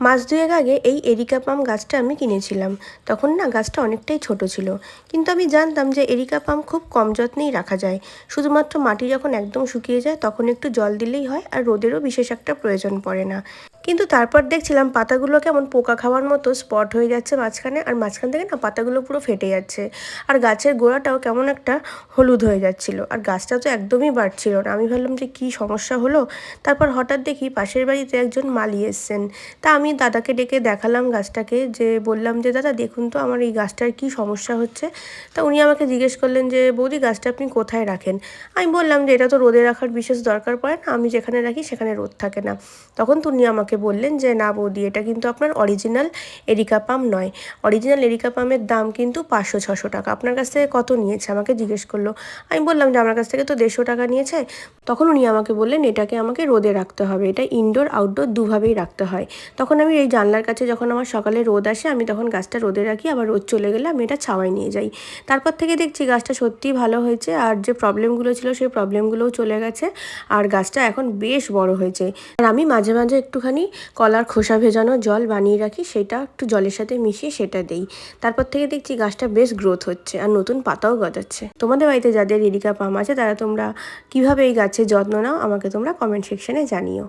মাস দুয়েক আগে এই এরিকা পাম গাছটা আমি কিনেছিলাম। তখন না গাছটা অনেকটাই ছোট ছিল। কিন্তু আমি জানতাম যে এরিকা পাম খুব কম যত্নেই রাখা যায়। শুধুমাত্র মাটি যখন একদম শুকিয়ে যায়, তখন একটু জল দিলেই হয় আর রোদেরও বিশেষ একটা প্রয়োজন পড়ে না। কিন্তু তারপর দেখছিলাম পাতাগুলো কেমন পোকা খাওয়ার মতো স্পট হয়ে যাচ্ছে মাঝখানে, আর মাঝখান থেকে না পাতাগুলো পুরো ফেটে যাচ্ছে। আর গাছের গোড়াটাও কেমন একটা হলুদ হয়ে যাচ্ছিল, আর গাছটা তো একদমই বাড়ছিল না। আমি ভাবলাম যে কী সমস্যা হলো? তারপর হঠাৎ দেখি পাশের বাড়িতে একজন মালি এসছেন। তা আমি দাদাকে ডেকে দেখালাম গাছটাকে, যে বললাম যে, দাদা, দেখুন তো আমার এই গাছটার কী সমস্যা হচ্ছে? তা উনি আমাকে জিজ্ঞেস করলেন যে, বৌদি, গাছটা আপনি কোথায় রাখেন? আমি বললাম যে, এটা তো রোদে রাখার বিশেষ দরকার পড়ে না, আমি যেখানে রাখি সেখানে রোদ থাকে না। তখন তো উনি আমাকে বললেন যে, না বৌদি, এটা কিন্তু আপনার অরিজিনাল এরিকা পাম নয়। অরিজিনাল এরিকা পামের দাম কিন্তু পাঁচশো ছশো টাকা। আপনার কাছ থেকে কত নিয়েছে? আমাকে জিজ্ঞেস করল। আমি বললাম যে, আমার কাছ থেকে তো দেড়শো টাকা নিয়েছে। তখন উনি আমাকে বললেন, এটাকে আমাকে রোদে রাখতে হবে। এটা ইনডোর আউটডোর দুভাবেই রাখতে হয়। তখন আমি এই জানলার কাছে যখন আমার সকালে রোদ আসে, আমি তখন গাছটা রোদে রাখি, আবার রোদ চলে গেলে আমি এটা ছাওয়ায় নিয়ে যাই। তারপর থেকে দেখছি গাছটা সত্যিই ভালো হয়েছে, আর যে প্রবলেমগুলো ছিল, সেই প্রবলেমগুলোও চলে গেছে, আর গাছটা এখন বেশ বড় হয়েছে। আর আমি মাঝে মাঝে একটুখানি কলার খোসা ভেজানো জল বানিয়ে রাখি, সেটা একটু জলের সাথে মিশিয়ে সেটা দেই। তারপর থেকে দেখছি গাছটা বেশ গ্রোথ হচ্ছে আর নতুন পাতাও গজাচ্ছে। তোমাদের বাড়িতে যাদের এরিকা পাম আছে, তারা তোমরা কীভাবে এই গাছের যত্ন নাও, আমাকে তোমরা কমেন্ট সেকশনে জানিও।